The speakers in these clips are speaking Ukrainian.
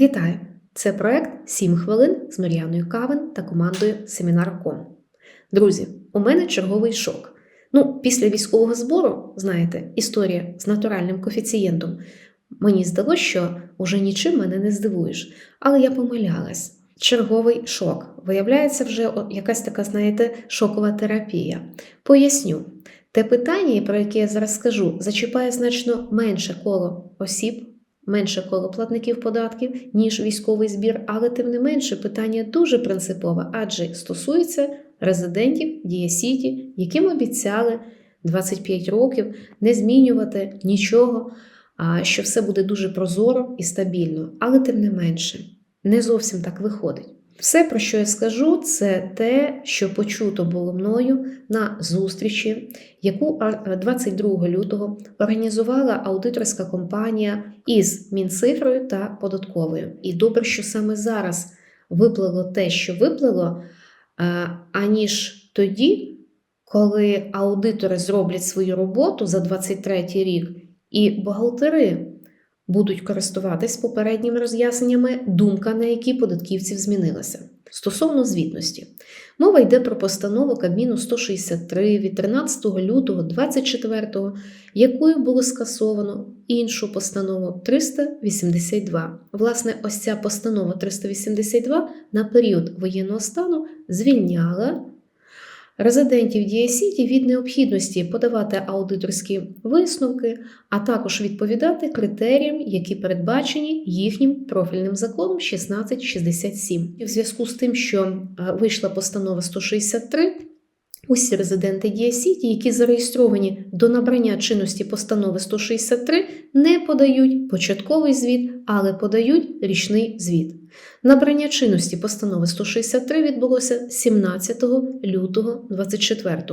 Вітаю! Це проект «7 хвилин з Мар'яною Кавен та командою Семінар.ком. Друзі, у мене черговий шок. Ну, після військового збору, знаєте, історія з натуральним коефіцієнтом. Мені здалося, що уже нічим мене не здивуєш, але я помилялась. Черговий шок. Виявляється, вже якась така, знаєте, шокова терапія. Поясню. Те питання, про яке я зараз скажу, зачіпає значно менше коло осіб, менше коло платників податків, ніж військовий збір, але тим не менше питання дуже принципове, адже стосується резидентів Дія Сіті, яким обіцяли 25 років не змінювати нічого, що все буде дуже прозоро і стабільно, але тим не менше, не зовсім так виходить. Все, про що я скажу, це те, що почуто було мною на зустрічі, яку 22 лютого організувала аудиторська компанія із Мінцифрою та податковою. І добре, що саме зараз виплило те, що виплило, аніж тоді, коли аудитори зроблять свою роботу за 23 рік, і бухгалтери будуть користуватись попередніми роз'ясненнями, думка на які податківців змінилася. Стосовно звітності, мова йде про постанову Кабміну 163 від 13 лютого 24 якою було скасовано іншу постанову 382. Власне, ось ця постанова 382 на період воєнного стану звільняла резидентів Дієсіті від необхідності подавати аудиторські висновки, а також відповідати критеріям, які передбачені їхнім профільним законом 1667. І в зв'язку з тим, що е, вийшла постанова 163, Усі резиденти Діасіті, які зареєстровані до набрання чинності постанови 163, не подають початковий звіт, але подають річний звіт. Набрання чинності постанови 163 відбулося 17 лютого 24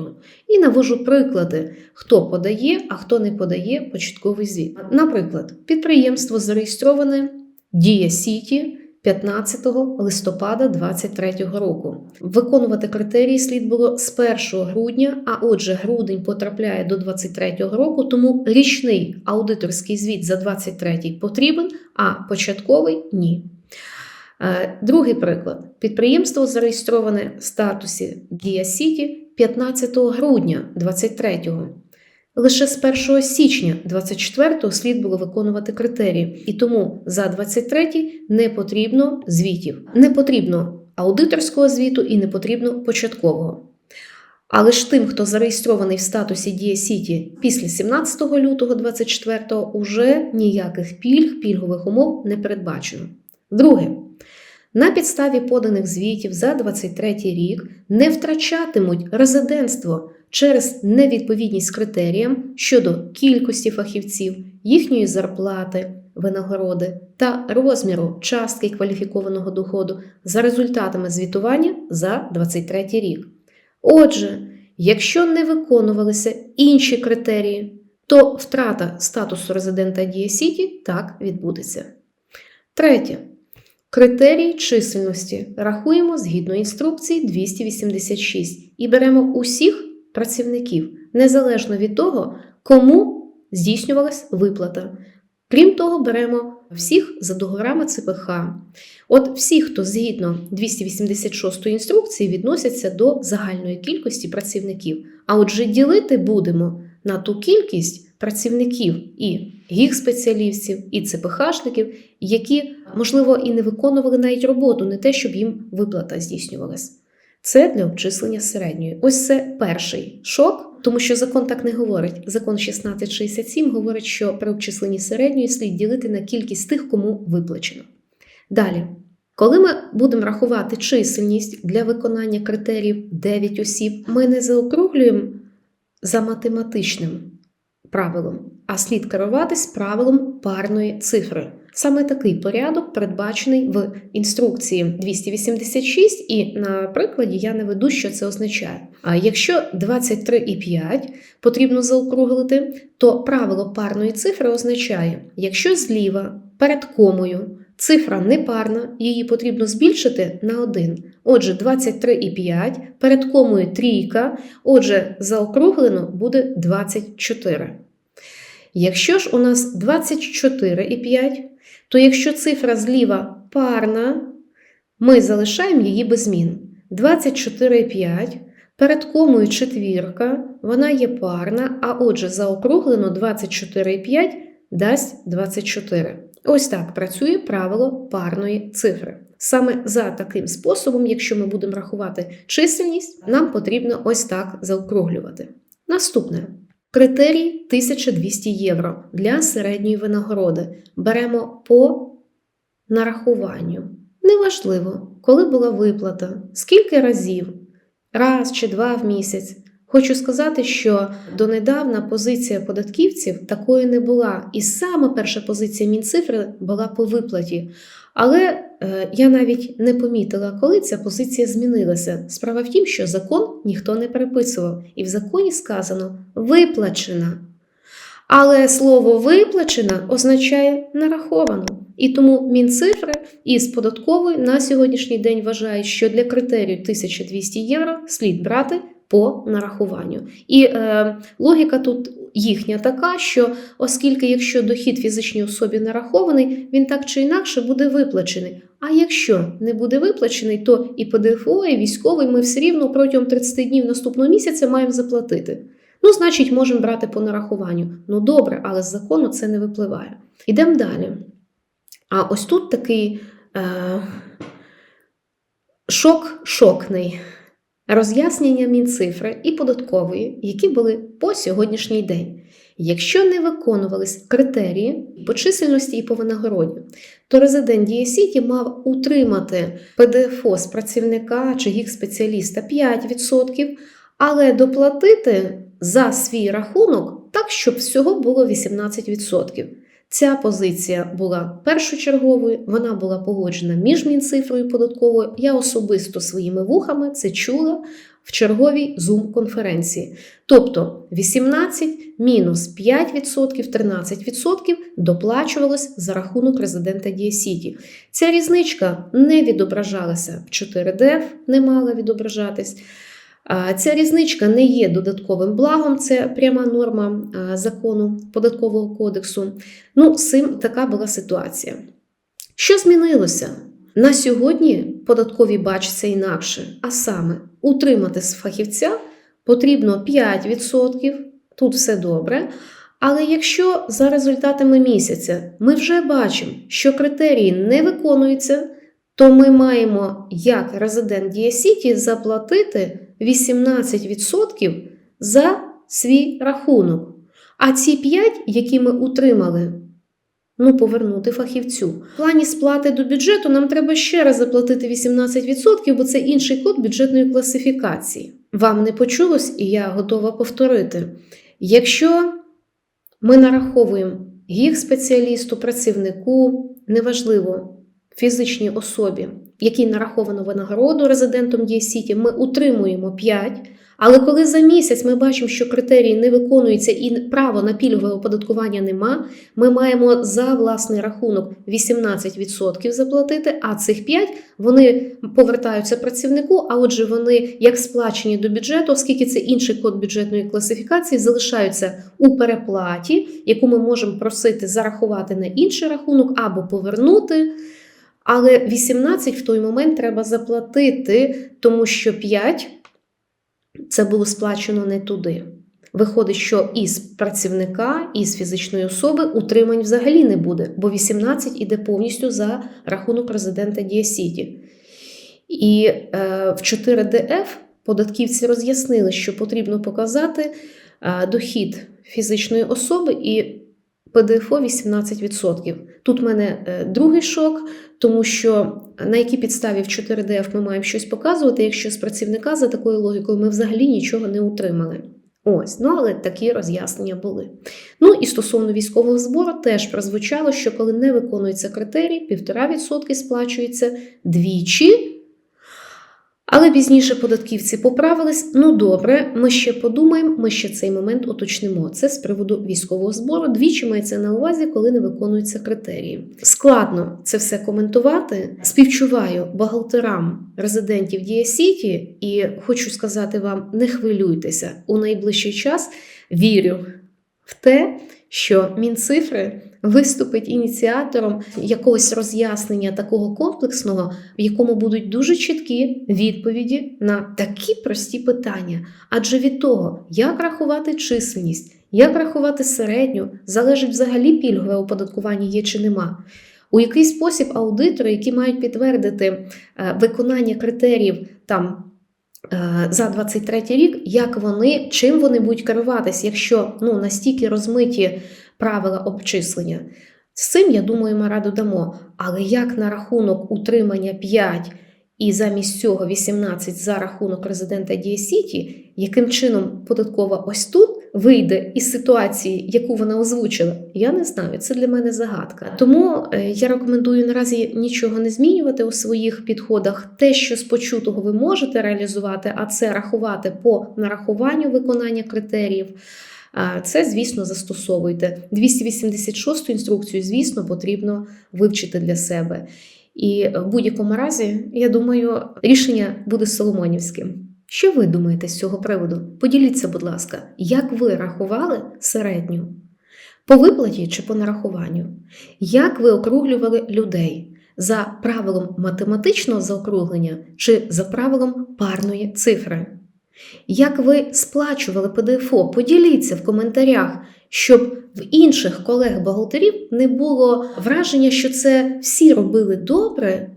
І навожу приклади, хто подає, а хто не подає початковий звіт. Наприклад, підприємство зареєстроване Дія Сіті 15 листопада 2023 року. Виконувати критерії слід було з 1 грудня, а отже, грудень потрапляє до 2023 року, тому річний аудиторський звіт за 2023 потрібен, а початковий ні. Е, Другий приклад. Підприємство зареєстроване в статусі Дія Сіті 15 грудня 2023 Лише з 1 січня 24-го слід було виконувати критерії, і тому за 23-й не потрібно звітів, не потрібно аудиторського звіту і не потрібно початкового. Але ж тим, хто зареєстрований в статусі Дія Сіті після 17 лютого 24-го, уже ніяких пільг, пільгових умов не передбачено. Друге. На підставі поданих звітів за 23 рік не втрачатимуть резидентство через невідповідність критеріям щодо кількості фахівців, їхньої зарплати, винагороди та розміру частки кваліфікованого доходу за результатами звітування за 23 рік. Отже, якщо не виконувалися інші критерії, то втрата статусу резидента Дія Сіті так відбудеться. Третє. Критерії чисельності рахуємо згідно інструкції 286 і беремо усіх працівників, незалежно від того, кому здійснювалась виплата. Крім того, беремо всіх за договорами ЦПХ. От всі, хто згідно 286 інструкції, відносяться до загальної кількості працівників. А отже, ділити будемо на ту кількість працівників і гіг-спеціалістів, і ЦПХшників, які, можливо, і не виконували навіть роботу, не те, щоб їм виплата здійснювалась. Це для обчислення середньої. Ось це перший шок, тому що закон так не говорить. Закон 1667 говорить, що при обчисленні середньої слід ділити на кількість тих, кому виплачено. Далі, коли ми будемо рахувати чисельність для виконання критеріїв 9 осіб, ми не заокруглюємо за математичним правилом, а слід керуватись правилом парної цифри. Саме такий порядок передбачений в інструкції 286, і на прикладі я наведу, що це означає. А якщо 23,5 потрібно заокруглити, то правило парної цифри означає, якщо зліва перед комою цифра непарна, її потрібно збільшити на 1. Отже, 23,5 перед комою трійка, отже, заокруглено буде 24. Якщо ж у нас 24,5, то якщо цифра зліва парна, ми залишаємо її без змін. 24,5 перед комою четвірка, вона є парна, а отже, заокруглено 24,5 дасть 24. Ось так працює правило парної цифри. Саме за таким способом, якщо ми будемо рахувати чисельність, нам потрібно ось так заокруглювати. Наступне. Критерій 1200 євро для середньої винагороди. Беремо по нарахуванню. Неважливо, коли була виплата, скільки разів, раз чи два в місяць. Хочу сказати, що донедавна позиція податківців такою не була, і саме перша позиція Мінцифри була по виплаті. Але е, я навіть не помітила, коли ця позиція змінилася. Справа в тім, що закон ніхто не переписував, і в законі сказано виплачена. Але слово виплачена означає нараховано. І тому Мінцифри із податкової на сьогоднішній день вважають, що для критерію 1200 євро слід брати по нарахуванню. І е, логіка тут їхня така, що оскільки якщо дохід фізичній особі нарахований, він так чи інакше буде виплачений. А якщо не буде виплачений, то і ПДФО, і військовий ми все рівно протягом 30 днів наступного місяця маємо заплатити. Ну, значить, можемо брати по нарахуванню. Ну добре, але з закону це не випливає. Ідемо далі. А ось тут такий е, шок шокний. Роз'яснення Мінцифри і податкової, які були по сьогоднішній день. Якщо не виконувались критерії по чисельності і по винагороді, то резидент Дія Сіті мав утримати ПДФО з працівника чи їх спеціаліста 5%, але доплатити за свій рахунок так, щоб всього було 18%. Ця позиція була першочерговою, вона була погоджена між Мінцифрою податковою. Я особисто своїми вухами це чула в черговій Zoom-конференції. Тобто 18 мінус 5%, 13% доплачувалось за рахунок резидента Дієсіті. Ця різничка не відображалася в 4DF, не мала відображатись. Ця різничка не є додатковим благом, це пряма норма закону податкового кодексу. Ну, з цим така була ситуація. Що змінилося? На сьогодні податкові бачаться інакше, а саме, утримати з фахівця потрібно 5%, тут все добре. Але якщо за результатами місяця ми вже бачимо, що критерії не виконуються, то ми маємо як резидент Діасіті заплатити 18% за свій рахунок. А ці 5, які ми утримали, ну, повернути фахівцю. В плані сплати до бюджету нам треба ще раз заплатити 18%, бо це інший код бюджетної класифікації. Вам не почулось, і я готова повторити. Якщо ми нараховуємо їх спеціалісту, працівнику, неважливо, фізичній особі, якій нараховано винагороду резидентом Дієсіті, ми утримуємо 5. Але коли за місяць ми бачимо, що критерії не виконуються і право на пільгове оподаткування нема, ми маємо за власний рахунок 18% заплатити, а цих 5 вони повертаються працівнику. А отже, вони як сплачені до бюджету, оскільки це інший код бюджетної класифікації, залишаються у переплаті, яку ми можемо просити зарахувати на інший рахунок або повернути. Але 18 в той момент треба заплатити, тому що 5 це було сплачено не туди. Виходить, що із працівника, із фізичної особи утримань взагалі не буде, бо 18 іде повністю за рахунок резидента Діасіті. І е, в 4ДФ податківці роз'яснили, що потрібно показати е, дохід фізичної особи і ПДФО 18%. Тут в мене е, другий шок, тому що на якій підставі в 4ДФ ми маємо щось показувати, якщо з працівника за такою логікою ми взагалі нічого не утримали. Ось, ну але такі роз'яснення були. Ну і стосовно військового збору теж прозвучало, що коли не виконується критерій, 1,5% сплачується двічі. Але пізніше податківці поправились. Ну добре, ми ще подумаємо, ми ще цей момент уточнимо. Це з приводу військового збору. Двічі мається на увазі, коли не виконуються критерії. Складно це все коментувати. Співчуваю бухгалтерам резидентів Діасіті і хочу сказати вам: не хвилюйтеся у найближчий час. Вірю в те, що мінцифри виступить ініціатором якогось роз'яснення такого комплексного, в якому будуть дуже чіткі відповіді на такі прості питання. Адже від того, як рахувати чисельність, як рахувати середню, залежить взагалі пільгове оподаткування є чи нема. У який спосіб аудитори, які мають підтвердити е, виконання критеріїв там е, за 23 рік, як вони, чим вони будуть керуватись, якщо ну, настільки розмиті правила обчислення. З цим, я думаю, ми раду дамо. Але як на рахунок утримання 5 і замість цього 18 за рахунок резидента Дія Сіті, яким чином податкова ось тут вийде із ситуації, яку вона озвучила, я не знаю. Це для мене загадка. Тому е, я рекомендую наразі нічого не змінювати у своїх підходах. Те, що з почутого ви можете реалізувати, а це рахувати по нарахуванню виконання критеріїв. Це, звісно, застосовуйте. 286 інструкцію, звісно, потрібно вивчити для себе. І в будь-якому разі, я думаю, рішення буде соломонівським. Що ви думаєте з цього приводу? Поділіться, будь ласка, як ви рахували середню? По виплаті чи по нарахуванню? Як ви округлювали людей? За правилом математичного заокруглення чи за правилом парної цифри? Як ви сплачували ПДФО? Поділіться в коментарях, щоб в інших колег-бухгалтерів не було враження, що це всі робили добре,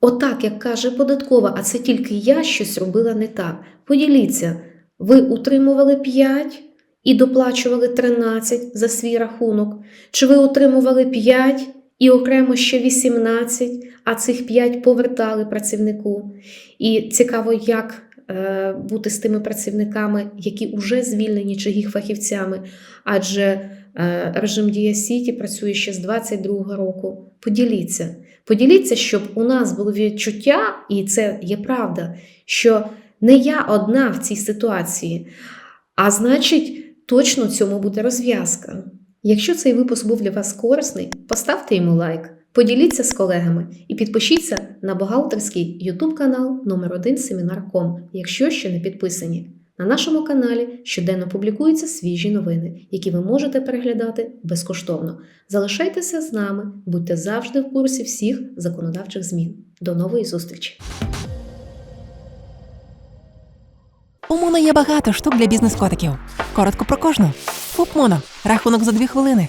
отак, як каже податкова, а це тільки я щось робила не так. Поділіться, ви утримували 5 і доплачували 13 за свій рахунок, чи ви утримували 5 і окремо ще 18, а цих 5 повертали працівнику. І цікаво, як бути з тими працівниками, які вже звільнені чи їх фахівцями, адже е, режим Дія Сіті працює ще з 22 року. Поділіться. Поділіться, щоб у нас було відчуття, і це є правда, що не я одна в цій ситуації, а значить, точно цьому буде розв'язка. Якщо цей випуск був для вас корисний, поставте йому лайк, поділіться з колегами і підпишіться на бухгалтерський YouTube канал номер 1 Семінар.ком, якщо ще не підписані. На нашому каналі щоденно публікуються свіжі новини, які ви можете переглядати безкоштовно. Залишайтеся з нами, будьте завжди в курсі всіх законодавчих змін. До нової зустрічі! У Моно є багато штук для бізнес-котиків. Коротко про кожну. ФУП Моно. Рахунок за дві хвилини.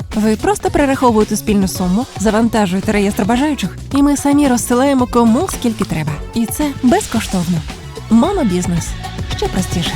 ви просто перераховуєте спільну суму, завантажуєте реєстр бажаючих, і ми самі розсилаємо кому скільки треба. І це безкоштовно. Монобізнес ще простіше.